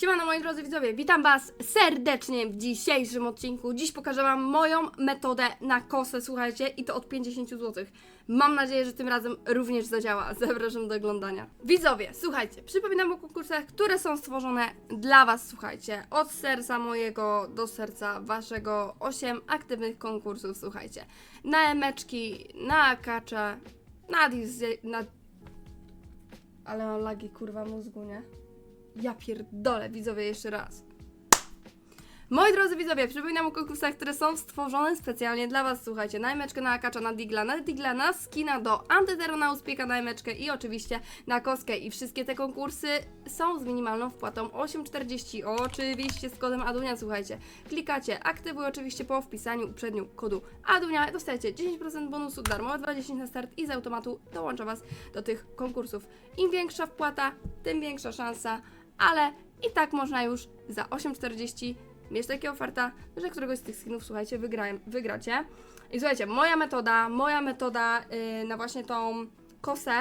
Siemano moi drodzy widzowie, witam was serdecznie w dzisiejszym odcinku. Dziś pokażę wam moją metodę na kosę, słuchajcie, i to od 50 zł. Mam nadzieję, że tym razem również zadziała. Zapraszam do oglądania. Widzowie, słuchajcie, przypominam o konkursach, które są stworzone dla was, słuchajcie. Od serca mojego do serca waszego 8 aktywnych konkursów, słuchajcie. Na emeczki, na akacza, na na... Ale mam lagi kurwa mózgu, nie? Ja pierdolę, widzowie, jeszcze raz. Moi drodzy widzowie, przypominam o konkursach, które są stworzone specjalnie dla Was. Słuchajcie, na emeczkę, na akacza, na digla, na digla, na skina do antytero, na uspieka, na emeczkę i oczywiście na kostkę. I wszystkie te konkursy są z minimalną wpłatą 8,40. Oczywiście z kodem ADUNIA, słuchajcie. Klikacie, aktywuj oczywiście po wpisaniu uprzednio kodu ADUNIA. Dostajecie 10% bonusu, darmowe 20 na start i z automatu dołącza Was do tych konkursów. Im większa wpłata, tym większa szansa, ale i tak można już za 8,40 mieć takie oferta, że któregoś z tych skinów, słuchajcie, wygrają, wygracie. I słuchajcie, moja metoda, moja metoda yy, na właśnie tą kosę,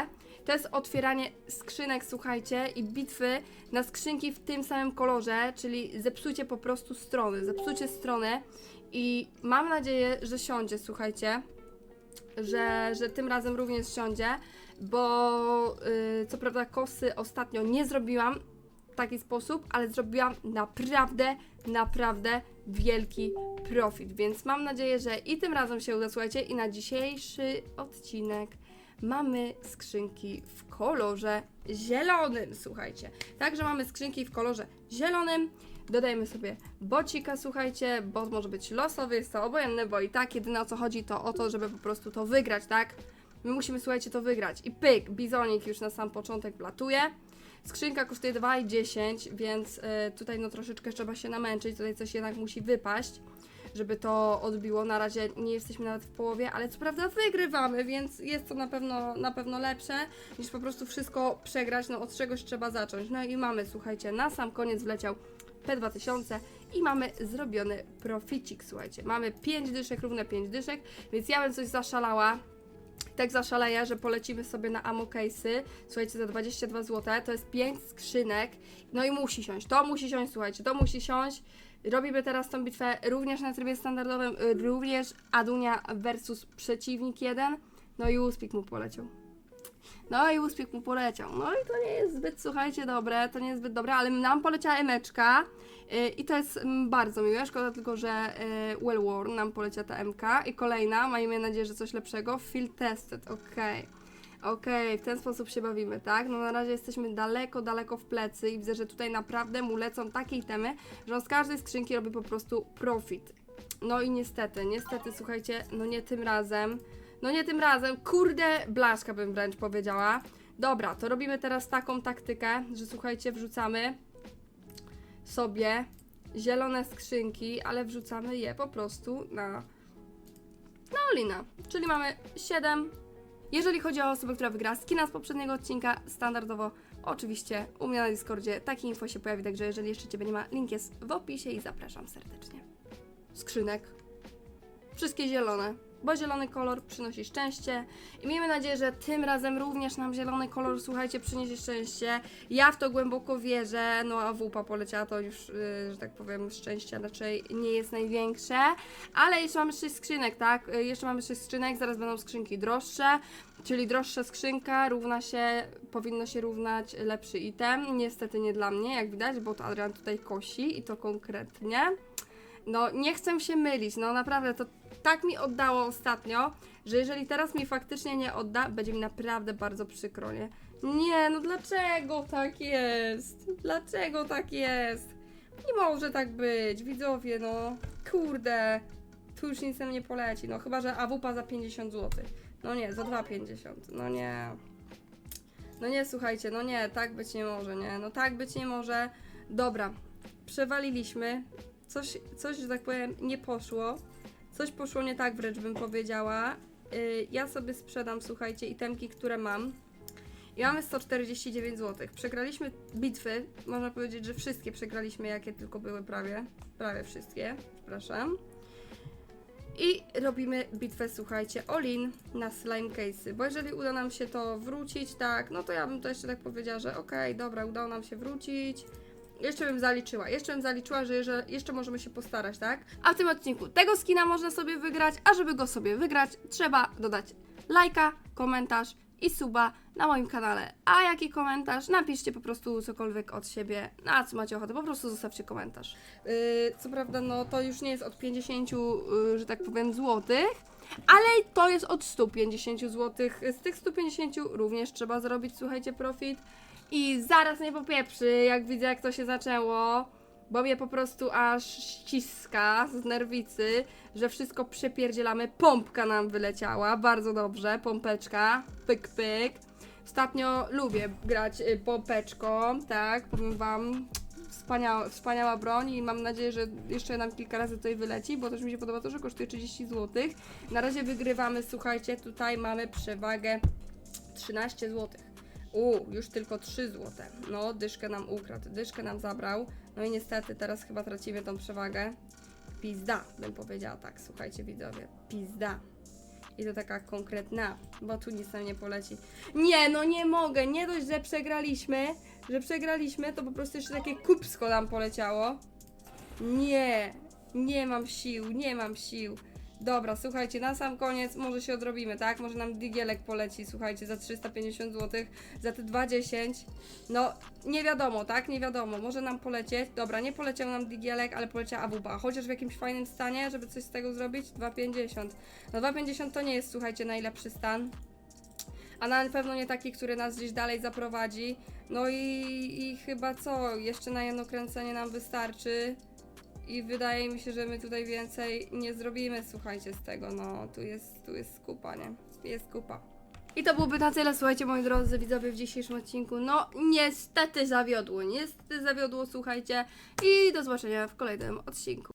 to jest otwieranie skrzynek, słuchajcie, i bitwy na skrzynki w tym samym kolorze, czyli zepsujcie po prostu strony, zepsujcie strony i mam nadzieję, że siądzie, słuchajcie, że, że tym razem również siądzie, bo yy, co prawda kosy ostatnio nie zrobiłam taki sposób, ale zrobiłam naprawdę, naprawdę wielki profit, więc mam nadzieję, że i tym razem się uda, słuchajcie, i na dzisiejszy odcinek mamy skrzynki w kolorze zielonym, słuchajcie. Także mamy skrzynki w kolorze zielonym. Dodajemy sobie bocika, słuchajcie, bot może być losowy, jest to obojętne, bo i tak jedyne o co chodzi to o to, żeby po prostu to wygrać, tak? My musimy, słuchajcie, to wygrać. I pyk, bizonik już na sam początek wlatuje. Skrzynka kosztuje 2,10, więc y, tutaj no troszeczkę trzeba się namęczyć, tutaj coś jednak musi wypaść, żeby to odbiło. Na razie nie jesteśmy nawet w połowie, ale co prawda wygrywamy, więc jest to na pewno, na pewno lepsze niż po prostu wszystko przegrać, no od czegoś trzeba zacząć. No i mamy, słuchajcie, na sam koniec wleciał P2000 i mamy zrobiony proficik, słuchajcie. Mamy 5 dyszek, równe 5 dyszek, więc ja bym coś zaszalała tak zaszaleję, że polecimy sobie na case'y. Słuchajcie, za 22 zł to jest 5 skrzynek. No i musi siąść. To musi siąść, słuchajcie, to musi siąść. Robimy teraz tą bitwę również na trybie standardowym, y, również Adunia versus przeciwnik jeden. No i Uspik mu poleciał. No i Uspik mu poleciał. No i to nie jest zbyt, słuchajcie, dobre, to nie jest zbyt dobre, ale nam poleciała emeczka yy, i to jest mm, bardzo miłe. Szkoda tylko, że yy, Well Worn nam poleciała ta MK. I kolejna, miejmy nadzieję, że coś lepszego. Field Tested, okej. Okej, w ten sposób się bawimy, tak? No na razie jesteśmy daleko, daleko w plecy i widzę, że tutaj naprawdę mu lecą takie itemy, że on z każdej skrzynki robi po prostu profit. No i niestety, niestety, słuchajcie, no nie tym razem. No nie tym razem, kurde, blaszka bym wręcz powiedziała. Dobra, to robimy teraz taką taktykę, że słuchajcie, wrzucamy sobie zielone skrzynki, ale wrzucamy je po prostu na, na Olina. Czyli mamy 7. Jeżeli chodzi o osobę, która wygra skina z poprzedniego odcinka, standardowo oczywiście u mnie na Discordzie takie info się pojawi, także jeżeli jeszcze Ciebie nie ma, link jest w opisie i zapraszam serdecznie. Skrzynek. Wszystkie zielone bo zielony kolor przynosi szczęście i miejmy nadzieję, że tym razem również nam zielony kolor, słuchajcie, przyniesie szczęście. Ja w to głęboko wierzę, no a wupa poleciała to już, yy, że tak powiem, szczęście raczej nie jest największe, ale jeszcze mamy 6 skrzynek, tak? Yy, jeszcze mamy 6 skrzynek, zaraz będą skrzynki droższe, czyli droższa skrzynka równa się, powinno się równać lepszy item. Niestety nie dla mnie, jak widać, bo to Adrian tutaj kosi i to konkretnie. No, nie chcę się mylić, no naprawdę to tak mi oddało ostatnio, że jeżeli teraz mi faktycznie nie odda, będzie mi naprawdę bardzo przykro, nie? Nie, no dlaczego tak jest? Dlaczego tak jest? Nie może tak być, widzowie, no. Kurde, tu już nic nam nie poleci, no chyba, że AWP za 50 zł. No nie, za 2,50, no nie. No nie, słuchajcie, no nie, tak być nie może, nie? No tak być nie może. Dobra, przewaliliśmy. Coś, coś, że tak powiem, nie poszło. Coś poszło nie tak, wręcz bym powiedziała. Yy, ja sobie sprzedam, słuchajcie, itemki, które mam. I mamy 149 zł. Przegraliśmy bitwy, można powiedzieć, że wszystkie przegraliśmy, jakie tylko były prawie. Prawie wszystkie, przepraszam. I robimy bitwę, słuchajcie, all-in na slime case'y, bo jeżeli uda nam się to wrócić, tak, no to ja bym to jeszcze tak powiedziała, że okej, dobra, udało nam się wrócić jeszcze bym zaliczyła, jeszcze bym zaliczyła, że, jeszcze możemy się postarać, tak? A w tym odcinku tego skina można sobie wygrać, a żeby go sobie wygrać, trzeba dodać lajka, komentarz i suba na moim kanale. A jaki komentarz? Napiszcie po prostu cokolwiek od siebie, na co macie ochotę, po prostu zostawcie komentarz. Yy, co prawda, no to już nie jest od 50, yy, że tak powiem, złotych, ale to jest od 150 zł. Z tych 150 również trzeba zrobić, słuchajcie, profit. I zaraz mnie popieprzy, jak widzę, jak to się zaczęło. Bo mnie po prostu aż ściska z nerwicy, że wszystko przepierdzielamy. Pompka nam wyleciała, bardzo dobrze, pompeczka, pyk pyk. Ostatnio lubię grać y, pompeczką, tak, powiem wam. Wspaniała, wspaniała broń i mam nadzieję, że jeszcze nam kilka razy tutaj wyleci, bo też mi się podoba to, że kosztuje 30 zł. Na razie wygrywamy, słuchajcie, tutaj mamy przewagę 13 zł. U, już tylko 3 zł. No, dyszkę nam ukradł, dyszkę nam zabrał. No i niestety teraz chyba tracimy tą przewagę. Pizda, bym powiedziała tak, słuchajcie widzowie, pizda. I to taka konkretna, bo tu nic nam nie poleci. Nie, no nie mogę, nie dość, że przegraliśmy, że przegraliśmy, to po prostu jeszcze takie kupsko nam poleciało. Nie, nie mam sił, nie mam sił. Dobra, słuchajcie, na sam koniec może się odrobimy, tak? Może nam digielek poleci, słuchajcie, za 350 zł, za te 2,10. No, nie wiadomo, tak? Nie wiadomo, może nam polecieć. Dobra, nie poleciał nam digielek, ale poleciała awupa. Chociaż w jakimś fajnym stanie, żeby coś z tego zrobić? 2,50. No 2,50 to nie jest, słuchajcie, najlepszy stan. A na pewno nie taki, który nas gdzieś dalej zaprowadzi. No i, i chyba co? Jeszcze na jedno kręcenie nam wystarczy. I wydaje mi się, że my tutaj więcej nie zrobimy, słuchajcie, z tego. No, tu jest, tu jest skupa, nie? Jest skupa. I to byłoby na tyle, słuchajcie, moi drodzy widzowie, w dzisiejszym odcinku. No, niestety zawiodło, niestety zawiodło, słuchajcie. I do zobaczenia w kolejnym odcinku.